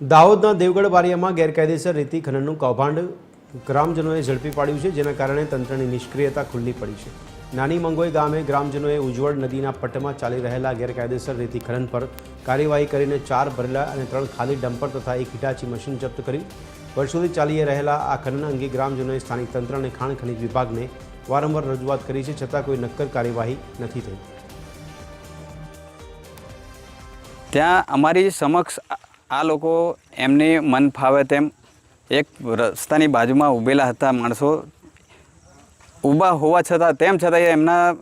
દાહોદના દેવગઢ બારિયામાં ગેરકાયદેસર રેતી ખનનનું કૌભાંડ ગ્રામજનોએ ઝડપી પાડ્યું છે, જેના કારણે તંત્રની નિષ્ક્રિયતા ખુલ્લી પડી છે. નાની મંગોઈ ગામે ગ્રામજનોએ ઉજ્જવળ નદીના પટ્ટમાં ચાલી રહેલા ગેરકાયદેસર રેતી ખનન પર કાર્યવાહી કરીને ચાર ભરેલા અને ત્રણ ખાલી ડમ્પર તથા એક હિટાચી મશીન જપ્ત કરી વર્ષોથી ચાલી રહેલા આ ખનન અંગે ગ્રામજનોએ સ્થાનિક તંત્ર અને ખાણ ખનિજ વિભાગને વારંવાર રજૂઆત કરી છે, છતાં કોઈ નક્કર કાર્યવાહી નથી થઈ. ત્યાં અમારી સમક્ષ આ- લોકો એમને મન ફાવે તેમ એક રસ્તાની બાજુમાં ઊભેલા હતા માણસો. ઊભા હોવા છતાં, તેમ છતાં એમના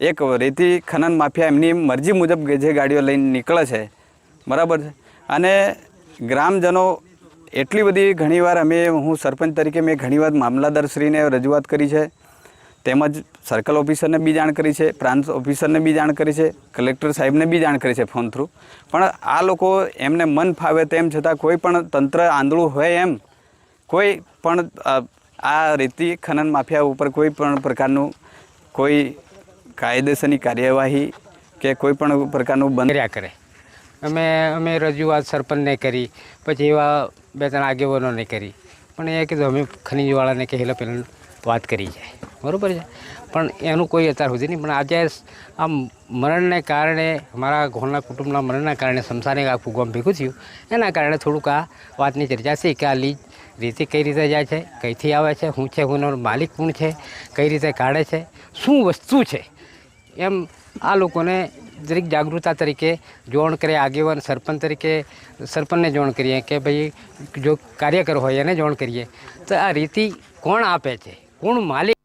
એક રેતી ખનન માફિયા એમની મરજી મુજબ જે ગાડીઓ લઈને નીકળે છે. બરાબર છે? અને ગ્રામજનો એટલી બધી ઘણીવાર અમે, હું સરપંચ તરીકે મેં ઘણીવાર મામલાદારશ્રીને રજૂઆત કરી છે. તેમજ સર્કલ ઓફિસરને બી જાણ કરી છે, પ્રાંત ઓફિસરને બી જાણ કરી છે, કલેક્ટર સાહેબને બી જાણ કરી છે ફોન થ્રુ. પણ આ લોકો એમને મન ફાવે તેમ છતાં કોઈ પણ તંત્ર આંધળું હોય એમ, કોઈ પણ આ રેતી ખનન માફિયા ઉપર કોઈ પણ પ્રકારનું કોઈ કાયદેસરની કાર્યવાહી કે કોઈ પણ પ્રકારનું બંધર્યા કરે. અમે અમે રજૂઆત સરપંચને કરી, પછી એવા બે ત્રણ આગેવાનોને કરી. પણ એ કીધું, અમે ખનીજવાળાને કહેલા પહેલાં વાત કરી જાય. બરાબર છે. પણ એનું કોઈ અત્યાર સુધી નહીં. પણ આજે આ મરણને કારણે, મારા ઘરના કુટુંબના મરણના કારણે સંસારે આખું ગામ ભેગું થયું. એના કારણે થોડુંક આ વાતની ચર્ચા છે કે આ લીજ રીતે કઈ રીતે જાય છે, કઈથી આવે છે શું છે હુંનો માલિક કોણ છે, કઈ રીતે કાઢે છે, શું વસ્તુ છે? એમ આ લોકોને દરેક જાગૃતતા તરીકે જોણ કરે, આગેવાન, સરપંચ તરીકે, સરપંચને જોણ કરીએ કે ભાઈ, જો કાર્યકર હોય એને જોણ કરીએ. તો આ રીતિ કોણ આપે છે? કોણ માલિક